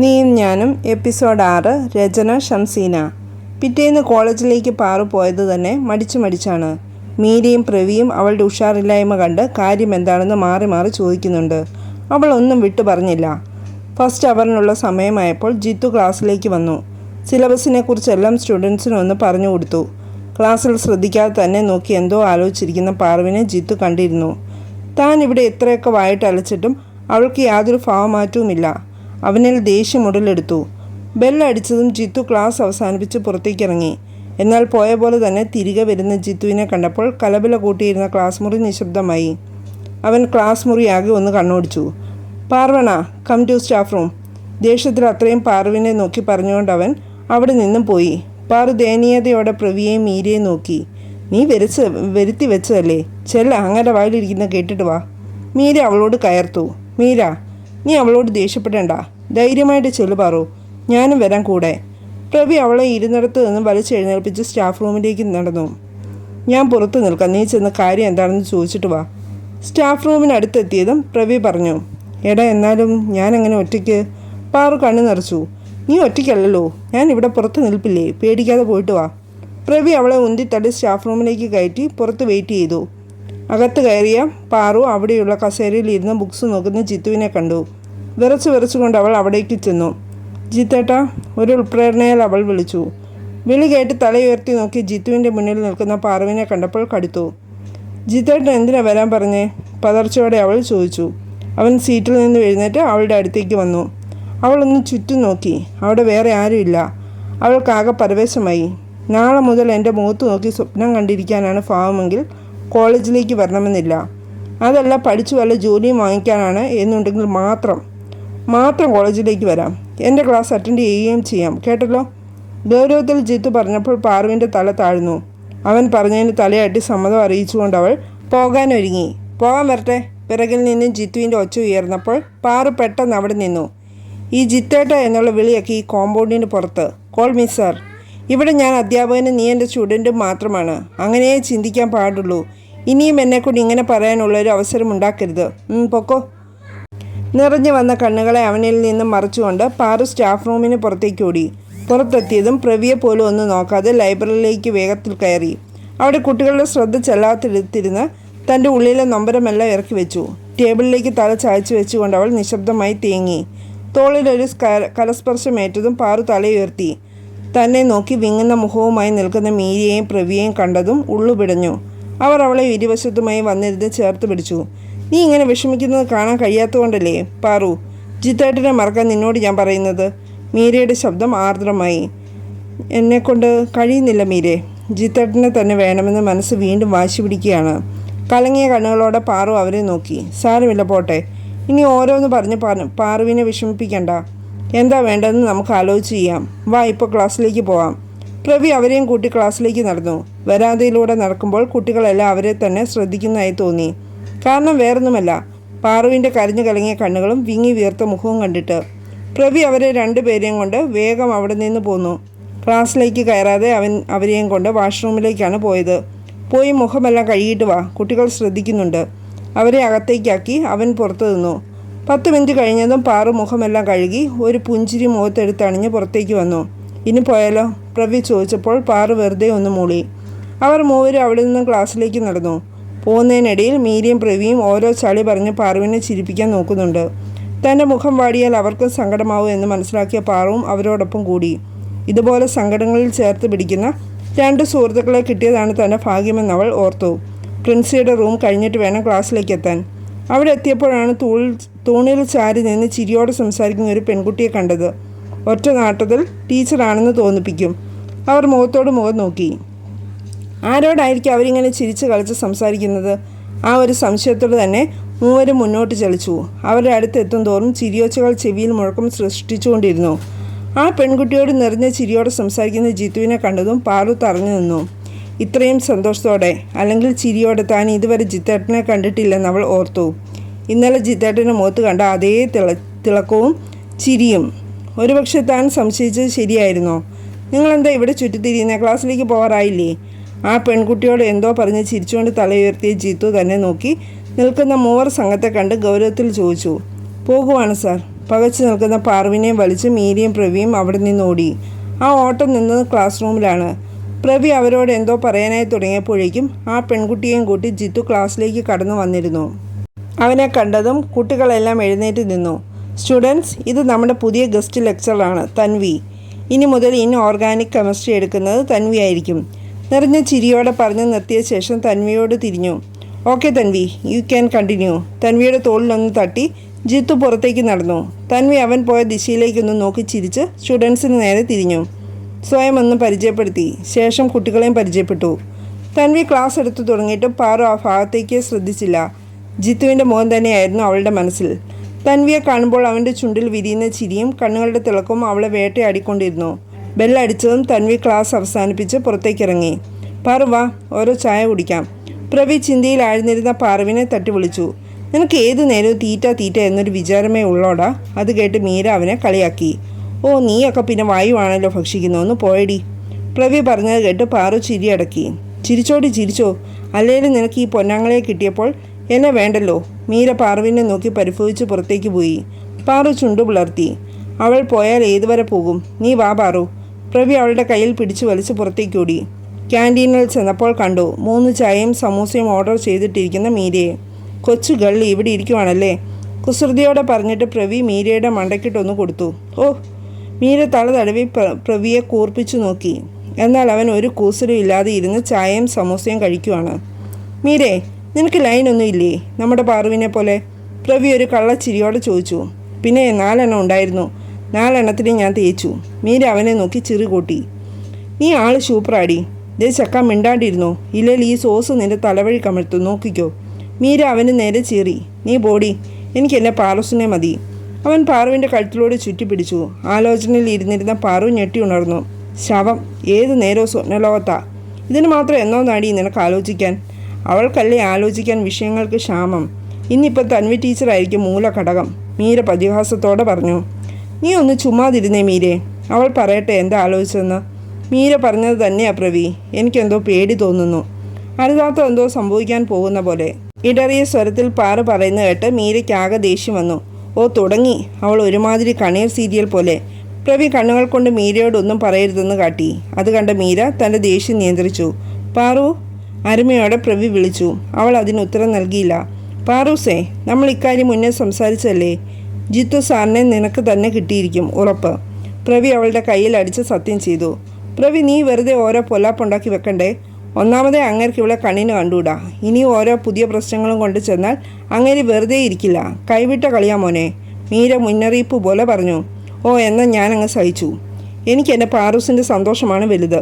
നീയും ഞാനും എപ്പിസോഡ് ആറ് രചന ഷംസീന. പിറ്റേന്ന് കോളേജിലേക്ക് പാറു പോയത് തന്നെ മടിച്ചു മടിച്ചാണ്. മീരയും പ്രവിയും അവളുടെ ഉഷാറില്ലായ്മ കണ്ട് കാര്യം എന്താണെന്ന് മാറി മാറി ചോദിക്കുന്നുണ്ട്. അവൾ ഒന്നും വിട്ടു പറഞ്ഞില്ല. ഫസ്റ്റ് അവറിനുള്ള സമയമായപ്പോൾ ജിത്തു ക്ലാസ്സിലേക്ക് വന്നു. സിലബസിനെ കുറിച്ചെല്ലാം സ്റ്റുഡൻസിനൊന്ന് പറഞ്ഞു കൊടുത്തു. ക്ലാസ്സിൽ ശ്രദ്ധിക്കാതെ തന്നെ നോക്കി എന്തോ ആലോചിച്ചിരിക്കുന്ന പാറുവിനെ ജിത്തു കണ്ടിരുന്നു. താൻ ഇവിടെ എത്രയൊക്കെ വായിട്ട് അലച്ചിട്ടും അവൾക്ക് യാതൊരു ഭാവമാറ്റവുമില്ല. അവനിൽ ദേഷ്യം ഉടലെടുത്തു. ബെല്ലടിച്ചതും ജിത്തു ക്ലാസ് അവസാനിപ്പിച്ച് പുറത്തേക്കിറങ്ങി. എന്നാൽ പോയ പോലെ തന്നെ തിരികെ വരുന്ന ജിത്തുവിനെ കണ്ടപ്പോൾ കലബല കൂട്ടിയിരുന്ന ക്ലാസ് മുറി നിശബ്ദമായി. അവൻ ക്ലാസ് മുറിയാകെ ഒന്ന് കണ്ണോടിച്ചു. Parvana come to staff room. ദേഷ്യത്തിൽ അത്രയും പാർവിനെ നോക്കി പറഞ്ഞുകൊണ്ട് അവൻ അവിടെ നിന്നും പോയി. പാറു ദയനീയതയോടെ പ്രവിയെയും മീരയെയും നോക്കി. നീ വരച്ച് വരുത്തി വെച്ചതല്ലേ? ചെല്ല അങ്ങനെ വായിലിരിക്കുന്ന കേട്ടിട്ട് വാ. മീര അവളോട് കയർത്തു. മീര നീ അവളോട് ദേഷ്യപ്പെടേണ്ട. ധൈര്യമായിട്ട് ചെല്ലു പറു. ഞാനും വരാൻ കൂടെ. പ്രവി അവളെ ഇരുന്നിടത്ത് നിന്ന് വലിച്ചെഴുന്നേൽപ്പിച്ച് സ്റ്റാഫ് റൂമിലേക്ക് നടന്നു. ഞാൻ പുറത്ത് നിൽക്കാം. നീ ചെന്ന് കാര്യം എന്താണെന്ന് ചോദിച്ചിട്ട് വാ. സ്റ്റാഫ് റൂമിനടുത്തെത്തിയതും പ്രവി പറഞ്ഞു. എടാ എന്നാലും ഞാൻ അങ്ങനെ ഒറ്റയ്ക്ക്? പാറു കണ്ണു നിറച്ചു. നീ ഒറ്റയ്ക്കല്ലല്ലോ. ഞാൻ ഇവിടെ പുറത്ത് നിൽപ്പില്ലേ? പേടിക്കാതെ പോയിട്ട് വാ. പ്രവി അവളെ ഉന്തിത്തള്ളി സ്റ്റാഫ് റൂമിലേക്ക് കയറ്റി പുറത്ത് വെയിറ്റ് ചെയ്തു. അകത്ത് കയറിയ പാറു അവിടെയുള്ള കസേരയിൽ ഇരുന്ന് ബുക്സ് നോക്കുന്ന ജിത്തുവിനെ കണ്ടു. വിറച്ച് വിറച്ചുകൊണ്ട് അവൾ അവിടേക്ക് ചെന്നു. ജിത്തേട്ട ഒരു ഉൾപ്രേരണയാൽ അവൾ വിളിച്ചു. വിളി കേട്ട് തലയുയർത്തി നോക്കി ജിത്തുവിന്റെ മുന്നിൽ നിൽക്കുന്ന പാറുവിനെ കണ്ടപ്പോൾ കടുത്തു. ജിത്തേട്ടൻ എന്തിനാ വരാൻ പറഞ്ഞേ? പതർച്ചയോടെ അവൾ ചോദിച്ചു. അവൻ സീറ്റിൽ നിന്ന് എഴുന്നേറ്റ് അവളുടെ അടുത്തേക്ക് വന്നു. അവളൊന്ന് ചുറ്റും നോക്കി. അവിടെ വേറെ ആരുമില്ല അവൾക്കാകെ പരവേശമായി. നാളെ മുതൽ എന്റെ മുഖത്ത് നോക്കി സ്വപ്നം കണ്ടിരിക്കാനാണ് ഭാവമെങ്കിൽ കോളേജിലേക്ക് വരണമെന്നില്ല. അതല്ല പഠിച്ചു വല്ല ജോലിയും വാങ്ങിക്കാനാണ് എന്നുണ്ടെങ്കിൽ മാത്രം മാത്രം കോളേജിലേക്ക് വരാം. എന്റെ ക്ലാസ് അറ്റൻഡ് ചെയ്യുകയും ചെയ്യാം. കേട്ടല്ലോ? ഗൗരവത്തിൽ ജിത്തു പറഞ്ഞപ്പോൾ പാർവിന്റെ തല താഴ്ന്നു. അവൻ പറഞ്ഞതിന് തലയാട്ടി സമ്മതം അറിയിച്ചുകൊണ്ട് അവൾ പോകാനൊരുങ്ങി. പോകാൻ വരട്ടെ. പിറകിൽ നിന്നും ജിത്തുവിന്റെ ഒച്ച ഉയർന്നപ്പോൾ പാറു പെട്ടെന്ന് അവിടെ നിന്നു. ഈ ജിത്തേട്ട എന്നുള്ള വിളിയൊക്കെ ഈ കോമ്പൗണ്ടിന് പുറത്ത്. Call miss sir. ഇവിടെ ഞാൻ അധ്യാപകനും നീ എന്റെ സ്റ്റുഡന്റും മാത്രമാണ്. അങ്ങനെയേ ചിന്തിക്കാൻ പാടുള്ളൂ. ഇനിയും എന്നെക്കൊണ്ട് ഇങ്ങനെ പറയാനുള്ള ഒരു അവസരം ഉണ്ടാക്കരുത്. പൊക്കോ. നിറഞ്ഞു വന്ന കണ്ണുകളെ അവനിൽ നിന്നും മറച്ചുകൊണ്ട് പാറു സ്റ്റാഫ് റൂമിന് പുറത്തേക്ക് ഓടി. പുറത്തെത്തിയതും പ്രവിയെ പോലും ഒന്നും നോക്കാതെ ലൈബ്രറിയിലേക്ക് വേഗത്തിൽ കയറി. അവിടെ കുട്ടികളുടെ ശ്രദ്ധ ചെല്ലാത്തിരുന്ന് തന്റെ ഉള്ളിലെ നൊമ്പരമെല്ലാം ഇറക്കി വെച്ചു. ടേബിളിലേക്ക് തല ചായച്ചു വെച്ചുകൊണ്ട് അവൾ നിശബ്ദമായി തേങ്ങി. തോളിലൊരു കലസ്പർശമേറ്റതും പാറു തലയുയർത്തി. തന്നെ നോക്കി വിങ്ങുന്ന മുഖവുമായി നിൽക്കുന്ന മീരിയെയും പ്രവിയെയും കണ്ടതും ഉള്ളുപിടഞ്ഞു അവർ അവളെ ഇരുവശത്തുമായി വന്നിരുന്ന് ചേർത്ത് പിടിച്ചു. നീ ഇങ്ങനെ വിഷമിക്കുന്നത് കാണാൻ കഴിയാത്തതുകൊണ്ടല്ലേ? പാറു ജിത്തേട്ടനെ മറക്കാൻ നിന്നോട് ഞാൻ പറയുന്നത്. മീരയുടെ ശബ്ദം ആർദ്രമായി. എന്നെക്കൊണ്ട് കഴിയുന്നില്ല മീരെ. ജിത്തേട്ടനെ തന്നെ വേണമെന്ന് മനസ്സ് വീണ്ടും വാശി പിടിക്കുകയാണ്. കലങ്ങിയ കണ്ണുകളോടെ പാറു അവരെ നോക്കി. സാരമില്ല പോട്ടെ. ഇനി ഓരോന്ന് പറഞ്ഞ് പാറുവിനെ വിഷമിപ്പിക്കണ്ട. എന്താ വേണ്ടതെന്ന് നമുക്ക് ആലോചിച്ച് ചെയ്യാം. വാ ഇപ്പോൾ ക്ലാസ്സിലേക്ക് പോവാം. പ്രവി അവരെയും കൂട്ടി ക്ലാസ്സിലേക്ക് നടന്നു. വരാതയിലൂടെ നടക്കുമ്പോൾ കുട്ടികളെല്ലാം അവരെ തന്നെ ശ്രദ്ധിക്കുന്നതായി തോന്നി. കാരണം വേറൊന്നുമല്ല. പാറുവിന്റെ കരഞ്ഞു കലങ്ങിയ കണ്ണുകളും വിങ്ങി വീർത്ത മുഖവും കണ്ടിട്ട്. പ്രവി അവരെ രണ്ടുപേരെയും കൊണ്ട് വേഗം അവിടെ നിന്ന് പോന്നു. ക്ലാസ്സിലേക്ക് കയറാതെ അവൻ അവരെയും കൊണ്ട് വാഷ്റൂമിലേക്കാണ് പോയത്. പോയി മുഖമെല്ലാം കഴുകിയിട്ട് വാ. കുട്ടികൾ ശ്രദ്ധിക്കുന്നുണ്ട്. അവരെ അകത്തേക്കാക്കി അവൻ പുറത്തു നിന്നു. പത്ത് മിനിറ്റ് കഴിഞ്ഞതും പാറു മുഖമെല്ലാം കഴുകി ഒരു പുഞ്ചിരി മുഖത്തെടുത്തണിഞ്ഞ് പുറത്തേക്ക് വന്നു. ഇനി പോയാലോ? പ്രവി ചോദിച്ചപ്പോൾ പാറു വെറുതെ ഒന്ന് മൂളി. അവർ മൂവരും അവിടെ നിന്നും ക്ലാസ്സിലേക്ക് നടന്നു. പോകുന്നതിനിടയിൽ മീരിയും പ്രവിയും ഓരോ ചളി പറഞ്ഞ് പാറുവിനെ ചിരിപ്പിക്കാൻ നോക്കുന്നുണ്ട്. തന്റെ മുഖം വാടിയാൽ അവർക്കും സങ്കടമാവും എന്ന് മനസ്സിലാക്കിയ പാറുവും അവരോടൊപ്പം കൂടി. ഇതുപോലെ സങ്കടങ്ങളിൽ ചേർത്ത് പിടിക്കുന്ന രണ്ട് സുഹൃത്തുക്കളെ കിട്ടിയതാണ് തന്റെ ഭാഗ്യമെന്ന് അവൾ ഓർത്തു. പ്രിൻസിയുടെ റൂം കഴിഞ്ഞിട്ട് വേണം ക്ലാസ്സിലേക്ക് എത്താൻ. അവിടെ എത്തിയപ്പോഴാണ് തൂണിൽ തൂണിൽ ചാരി നിന്ന് ചിരിയോടെ സംസാരിക്കുന്ന ഒരു പെൺകുട്ടിയെ കണ്ടത്. ഒറ്റ നാട്ടത്തിൽ ടീച്ചറാണെന്ന് തോന്നിപ്പിക്കും. അവർ മുഖത്തോട് മുഖം നോക്കി. ആരോടായിരിക്കും അവരിങ്ങനെ ചിരിച്ച് കളിച്ച് സംസാരിക്കുന്നത്? ആ ഒരു സംശയത്തോട് തന്നെ മൂവരും മുന്നോട്ട് ചലിച്ചു. അവരുടെ അടുത്തെത്തും തോറും ചിരിയോച്ചകൾ ചെവിയിൽ മുഴക്കം സൃഷ്ടിച്ചുകൊണ്ടിരുന്നു. ആ പെൺകുട്ടിയോട് നിറഞ്ഞ ചിരിയോടെ സംസാരിക്കുന്ന ജിത്തുവിനെ കണ്ടതും പാറു തറഞ്ഞു നിന്നു. ഇത്രയും സന്തോഷത്തോടെ അല്ലെങ്കിൽ ചിരിയോടെ താൻ ഇതുവരെ ജിത്തേട്ടനെ കണ്ടിട്ടില്ലെന്ന് അവൾ ഓർത്തു. ഇന്നലെ ജിത്തേട്ടന്റെ മുഖത്ത് കണ്ട അതേ തിള തിളക്കവും ചിരിയും. ഒരുപക്ഷെ താൻ സംശയിച്ചത് ശരിയായിരുന്നോ? നിങ്ങളെന്താ ഇവിടെ ചുറ്റിത്തിരിയുന്ന? ക്ലാസ്സിലേക്ക് പോകാറായില്ലേ ആ പെൺകുട്ടിയോട് എന്തോ പറഞ്ഞ് ചിരിച്ചുകൊണ്ട് തലയുയർത്തിയ ജിത്തു തന്നെ നോക്കി നിൽക്കുന്ന മൂവർ സംഘത്തെ കണ്ട് ഗൗരവത്തിൽ ചോദിച്ചു. പോകുവാണ് സാർ. പകച്ചു നിൽക്കുന്ന പാർവിനെയും വലിച്ച് മീരിയും പ്രവിയും അവിടെ നിന്ന് ഓടി. ആ ഓട്ടം നിന്നത് ക്ലാസ് റൂമിലാണ്. പ്രവി അവരോട് എന്തോ പറയാനായി തുടങ്ങിയപ്പോഴേക്കും ആ പെൺകുട്ടിയെയും കൂട്ടി ജിത്തു ക്ലാസ്സിലേക്ക് കടന്നു വന്നിരുന്നു. അവനെ കണ്ടതും കുട്ടികളെല്ലാം എഴുന്നേറ്റ് നിന്നു. സ്റ്റുഡൻസ് ഇത് നമ്മുടെ പുതിയ ഗസ്റ്റ് ലെക്ചറാണ് തൻവി. ഇനി മുതൽ ഇൻ ഓർഗാനിക് കെമിസ്ട്രി എടുക്കുന്നത് തൻവി ആയിരിക്കും. നിറഞ്ഞ ചിരിയോടെ പറഞ്ഞു നിർത്തിയ ശേഷം തൻവിയോട് തിരിഞ്ഞു. Okay Tanvi you can continue. തൻവിയുടെ തോളിലൊന്ന് തട്ടി ജിത്തു പുറത്തേക്ക് നടന്നു. തൻവി അവൻ പോയ ദിശയിലേക്കൊന്ന് നോക്കി ചിരിച്ച് സ്റ്റുഡൻസിന് നേരെ തിരിഞ്ഞു. സ്വയം ഒന്ന് പരിചയപ്പെടുത്തി. ശേഷം കുട്ടികളെയും പരിചയപ്പെട്ടു. തൻവി ക്ലാസ് എടുത്തു തുടങ്ങിയിട്ടും പാറു ആ ഭാഗത്തേക്ക് ശ്രദ്ധിച്ചില്ല. ജിത്തുവിന്റെ മുഖം തന്നെയായിരുന്നു അവളുടെ മനസ്സിൽ. തൻവിയെ കാണുമ്പോൾ അവന്റെ ചുണ്ടിൽ വിരിയുന്ന ചിരിയും കണ്ണുകളുടെ തിളക്കവും അവളെ വേട്ടയാടിക്കൊണ്ടിരുന്നു. ബെല്ലടിച്ചതും തൻവി ക്ലാസ് അവസാനിപ്പിച്ച് പുറത്തേക്കിറങ്ങി പാറു വാ ഓരോ ചായ കുടിക്കാം. പ്രവി ചിന്തയിൽ ആഴ്ന്നിരുന്ന പാറുവിനെ തട്ടി വിളിച്ചു. നിനക്ക് ഏത് നേരവും തീറ്റ തീറ്റ എന്നൊരു വിചാരമേ ഉള്ളോടാ? അത് കേട്ട് മീര അവനെ കളിയാക്കി. ഓ നീയൊക്കെ പിന്നെ വായുവാണല്ലോ ഭക്ഷിക്കുന്നു. ഒന്ന് പോയടി. പ്രവി പറഞ്ഞത് കേട്ട് പാറു ചിരി അടക്കി. ചിരിച്ചോടി ചിരിച്ചോ. അല്ലേലും നിനക്ക് ഈ പൊന്നാങ്ങളെ കിട്ടിയപ്പോൾ എന്നെ വേണ്ടല്ലോ. മീര പാറുവിനെ നോക്കി പരിഭവിച്ച് പുറത്തേക്ക് പോയി. പാറു ചുണ്ടു പുലർത്തി. അവൾ പോയാൽ ഏതുവരെ പോകും? നീ വാ പാറു. പ്രവി അവളുടെ കയ്യിൽ പിടിച്ചു വലിച്ച് പുറത്തേക്ക് ഓടി. ക്യാന്റീനിൽ ചെന്നപ്പോൾ കണ്ടു മൂന്ന് ചായയും സമൂസയും ഓർഡർ ചെയ്തിട്ടിരിക്കുന്ന മീരയെ. കൊച്ചു ഗള്ളി ഇവിടെ ഇരിക്കുവാണല്ലേ? കുസൃതിയോടെ പറഞ്ഞിട്ട് പ്രവി മീരയുടെ മണ്ടക്കിട്ടൊന്ന് കൊടുത്തു. ഓ മീര തല തടവി പ്ര- പ്രവിയെ കൂർപ്പിച്ചു നോക്കി. എന്നാൽ അവൻ ഒരു കൂസലും ഇല്ലാതെ ഇരുന്ന് ചായയും സമൂസയും കഴിക്കുവാണ്. മീരേ നിനക്ക് ലൈനൊന്നും ഇല്ലേ? നമ്മുടെ പാറുവിനെ പോലെ. പ്രവി ഒരു കള്ളച്ചിരിയോടെ ചോദിച്ചു. പിന്നെ നാലെണ്ണം ഉണ്ടായിരുന്നു. നാലെണ്ണത്തിന് ഞാൻ തേച്ചു. മീര അവനെ നോക്കി ചിറി കൂട്ടി നീ ആൾ സൂപ്പറാടി. ദേ ചക്ക മിണ്ടാണ്ടിരുന്നോ. ഇല്ലെങ്കിൽ ഈ സോസ് നിന്റെ തലവഴി കമഴ്ത്തു. നോക്കിക്കോ. മീര അവന് നേരെ ചീറി. നീ ബോഡി എനിക്ക് എന്റെ പാറസിനെ മതി. അവൻ പാറുവിന്റെ കഴുത്തിലൂടെ ചുറ്റിപ്പിടിച്ചു. ആലോചനയിൽ ഇരുന്നിരുന്ന പാറു ഞെട്ടി ഉണർന്നു. ശവം ഏത് നേരോ സ്വപ്നലോകത്താ. ഇതിന് മാത്രം എന്നോ നാടി നിനക്ക് ആലോചിക്കാൻ? അവൾക്കല്ലേ ആലോചിക്കാൻ വിഷയങ്ങൾക്ക് ക്ഷാമം? ഇന്നിപ്പോൾ തൻവി ടീച്ചറായിരിക്കും മൂലഘടകം. മീര പരിഹാസത്തോടെ പറഞ്ഞു. നീ ഒന്ന് ചുമ്മാതിരുന്നേ മീരെ. അവൾ പറയട്ടെ എന്താ ആലോചിച്ചതെന്ന്. മീര പറഞ്ഞത് തന്നെയാ പ്രവി. എനിക്കെന്തോ പേടി തോന്നുന്നു. അരുതാത്ത എന്തോ സംഭവിക്കാൻ പോകുന്ന പോലെ. ഇടറിയ സ്വരത്തിൽ പാറ പറയുന്നത് കേട്ട് മീരയ്ക്കാകെ ദേഷ്യം വന്നു. ഓ തുടങ്ങി. അവൾ ഒരുമാതിരി കണീർ സീരിയൽ പോലെ. പ്രവി കണ്ണുകൾ കൊണ്ട് മീരയോടൊന്നും പറയരുതെന്ന് കാട്ടി. അത് കണ്ട മീര തന്റെ ദേഷ്യം നിയന്ത്രിച്ചു. പാറു അരുമയോടെ പ്രവി വിളിച്ചു. അവൾ അതിന് ഉത്തരം നൽകിയില്ല. പാറൂസേ നമ്മൾ ഇക്കാര്യം മുന്നേ സംസാരിച്ചല്ലേ? ജിത്തു സാറിനെ നിനക്ക് തന്നെ കിട്ടിയിരിക്കും ഉറപ്പ്. പ്രവി അവളുടെ കയ്യിൽ അടിച്ച് സത്യം ചെയ്തു. പ്രവി നീ വെറുതെ ഓരോ പൊല്ലാപ്പുണ്ടാക്കി വെക്കണ്ടേ? ഒന്നാമതേ അങ്ങേർക്ക് ഇവിടെ കണ്ണിന് കണ്ടുകൂടാ. ഇനി ഓരോ പുതിയ പ്രശ്നങ്ങളും കൊണ്ട് ചെന്നാൽ അങ്ങേര് വെറുതെ ഇരിക്കില്ല. കൈവിട്ട കളിയാ മോനെ. മീര മുന്നറിയിപ്പ് പോലെ പറഞ്ഞു. ഓ എന്നാൽ ഞാനങ്ങ് സഹിച്ചു. എനിക്ക് എന്റെ പാറൂസിന്റെ സന്തോഷമാണ് വലുത്.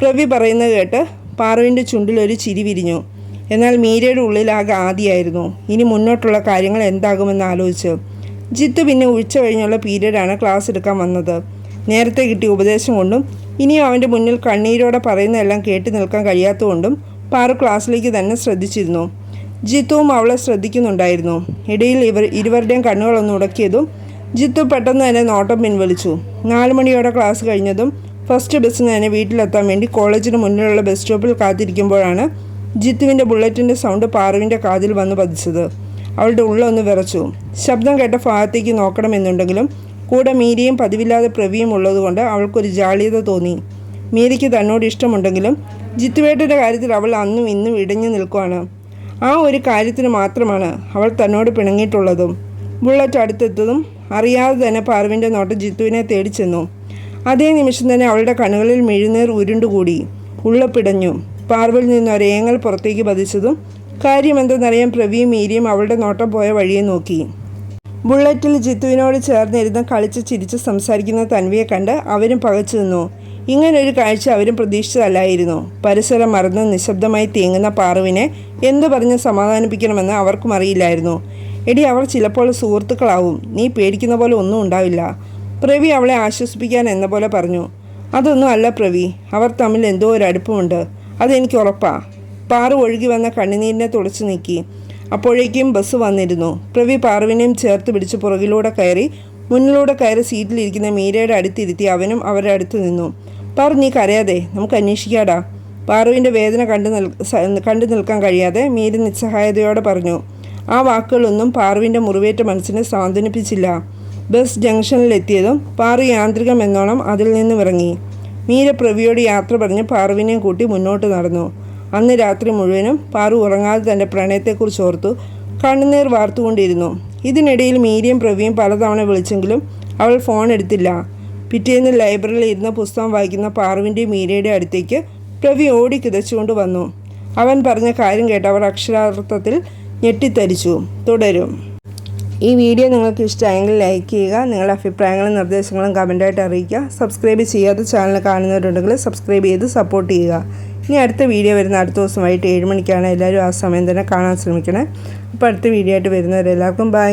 പ്രവി പറയുന്നത് കേട്ട് പാറുവിന്റെ ചുണ്ടിലൊരു ചിരി വിരിഞ്ഞു. എന്നാൽ മീരയുടെ ഉള്ളിലാകെ ആദിയായിരുന്നു. ഇനി മുന്നോട്ടുള്ള കാര്യങ്ങൾ എന്താകുമെന്ന് ആലോചിച്ച്. ജിത്തു പിന്നെ ഉച്ച കഴിഞ്ഞുള്ള പീരീഡാണ് ക്ലാസ് എടുക്കാൻ വന്നത്. നേരത്തെ കിട്ടിയ ഉപദേശം കൊണ്ടും ഇനിയും അവന്റെ മുന്നിൽ കണ്ണീരോടെ പറയുന്നതെല്ലാം കേട്ട് നിൽക്കാൻ കഴിയാത്തതുകൊണ്ടും പാറു ക്ലാസ്സിലേക്ക് തന്നെ ശ്രദ്ധിച്ചിരുന്നു. ജിത്തുവും അവളെ ശ്രദ്ധിക്കുന്നുണ്ടായിരുന്നു. ഇടയിൽ ഇവർ ഇരുവരുടെയും കണ്ണുകളൊന്ന് ഉടക്കിയതും ജിത്തു പെട്ടെന്ന് തന്നെ നോട്ടം പിൻവലിച്ചു. നാല് മണിയോടെ ക്ലാസ് കഴിഞ്ഞതും ഫസ്റ്റ് ബസ്സിന് തന്നെ വീട്ടിലെത്താൻ വേണ്ടി കോളേജിന് മുന്നിലുള്ള ബസ് സ്റ്റോപ്പിൽ കാത്തിരിക്കുമ്പോഴാണ് ജിത്തുവിന്റെ ബുള്ളറ്റിന്റെ സൗണ്ട് പാറുവിന്റെ കാതിൽ വന്ന് പതിച്ചത്. അവളുടെ ഉള്ളൊന്ന് വിറച്ചു. ശബ്ദം കേട്ട ഭാഗത്തേക്ക് നോക്കണമെന്നുണ്ടെങ്കിലും കൂടെ മീരയും പതിവില്ലാതെ പ്രവിയും ഉള്ളതുകൊണ്ട് അവൾക്കൊരു ജാള്യത തോന്നി. മീരയ്ക്ക് തന്നോട് ഇഷ്ടമുണ്ടെങ്കിലും ജിത്തുവേട്ടന്റെ കാര്യത്തിൽ അവൾ അന്നും ഇന്നും ഇടഞ്ഞു നിൽക്കുവാണ്. ആ ഒരു കാര്യത്തിന് മാത്രമാണ് അവൾ തന്നോട് പിണങ്ങിയിട്ടുള്ളതും. ബുള്ളറ്റ് അടുത്തെത്തതും അറിയാതെ തന്നെ പാർവിന്റെ നോട്ടം ജിത്തുവിനെ തേടി ചെന്നു. അതേ നിമിഷം തന്നെ അവളുടെ കണ്ണുകളിൽ മെഴുന്നേർ ഉരുണ്ടുകൂടി. ഉള്ളപ്പിടഞ്ഞു പാർവിൽ നിന്ന് ഒരേങ്ങൽ പുറത്തേക്ക് പതിച്ചതും കാര്യമെന്തെന്നറിയാൻ പ്രവിയും മീരിയും അവളുടെ നോട്ടം പോയ വഴിയെ നോക്കി. ബുള്ളറ്റിൽ ജിത്തുവിനോട് ചേർന്നിരുന്ന് കളിച്ച് ചിരിച്ച് സംസാരിക്കുന്ന തൻവിയെ കണ്ട് അവരും പകച്ചു നിന്നു. ഇങ്ങനൊരു കാഴ്ച അവരും പ്രതീക്ഷിച്ചതല്ലായിരുന്നു. പരിസരം മറന്ന് നിശബ്ദമായി തീങ്ങുന്ന പാറുവിനെ എന്തു പറഞ്ഞ് സമാധാനിപ്പിക്കണമെന്ന് അവർക്കും അറിയില്ലായിരുന്നു. എടി അവർ ചിലപ്പോൾ സുഹൃത്തുക്കളാവും. നീ പേടിക്കുന്ന പോലെ ഒന്നും ഉണ്ടാവില്ല. പ്രവി അവളെ ആശ്വസിപ്പിക്കാൻ എന്ന പോലെ പറഞ്ഞു. അതൊന്നും അല്ല പ്രവി. അവർ തമ്മിൽ എന്തോ ഒരു അടുപ്പമുണ്ട്. അതെനിക്ക് ഉറപ്പാ. പാറു ഒഴുകി വന്ന കണ്ണുനീരിനെ തുടച്ചു നീക്കി. അപ്പോഴേക്കും ബസ് വന്നിരുന്നു. പ്രവി പാർവിനെയും ചേർത്ത് പിടിച്ച് പുറകിലൂടെ കയറി മുന്നിലൂടെ കയറി സീറ്റിലിരിക്കുന്ന മീരയുടെ അടുത്തിരുത്തി അവനും അവരുടെ അടുത്ത് നിന്നു. പാർ നീ കരയാതെ. നമുക്ക് അന്വേഷിക്കാടാ. പാറുവിന്റെ വേദന കണ്ടു നിൽ കണ്ടു നിൽക്കാൻ കഴിയാതെ മീര നിസ്സഹായതയോടെ പറഞ്ഞു. ആ വാക്കുകളൊന്നും പാറുവിന്റെ മുറിവേറ്റ മനസ്സിനെ സാന്ത്വനിപ്പിച്ചില്ല ബസ് ജംഗ്ഷനിലെത്തിയതും പാറു യാന്ത്രികം എന്നോണം അതിൽ നിന്നും ഇറങ്ങി. മീര പ്രവിയോട് യാത്ര പറഞ്ഞ് പാറുവിനെയും കൂട്ടി മുന്നോട്ട് നടന്നു. അന്ന് രാത്രി മുഴുവനും പാറു ഉറങ്ങാതെ തന്റെ പ്രണയത്തെക്കുറിച്ച് ഓർത്തു കണ്ണുനീർ വാർത്തുകൊണ്ടിരുന്നു. ഇതിനിടയിൽ മീരിയും പ്രവിയും പലതവണ വിളിച്ചെങ്കിലും അവൾ ഫോൺ എടുത്തില്ല. പിറ്റേന്ന് ലൈബ്രറിയിൽ ഇരുന്ന പുസ്തകം വായിക്കുന്ന പാറുവിന്റെയും മീരയുടെ അടുത്തേക്ക് പ്രവി ഓടി കിതച്ചുകൊണ്ട് വന്നു. അവൻ പറഞ്ഞ കാര്യം കേട്ട് അവർ അക്ഷരാർത്ഥത്തിൽ ഞെട്ടിത്തരിച്ചു. തുടരും. ഈ വീഡിയോ നിങ്ങൾക്ക് ഇഷ്ടമായെങ്കിൽ ലൈക്ക് ചെയ്യുക നിങ്ങളുടെ അഭിപ്രായങ്ങളും നിർദ്ദേശങ്ങളും കമന്റായിട്ട് അറിയിക്കുക. സബ്സ്ക്രൈബ് ചെയ്യാത്ത ചാനൽ കാണുന്നവരുണ്ടെങ്കിൽ സബ്സ്ക്രൈബ് ചെയ്ത് സപ്പോർട്ട് ചെയ്യുക. ഇനി അടുത്ത വീഡിയോ വരുന്ന അടുത്ത ദിവസം വൈകിട്ട് ഏഴ് മണിക്കാണ് എല്ലാവരും ആ സമയം തന്നെ കാണാൻ ശ്രമിക്കണേ. അപ്പോൾ അടുത്ത വീഡിയോ ആയിട്ട് വരുന്നവരെല്ലാവർക്കും ബൈ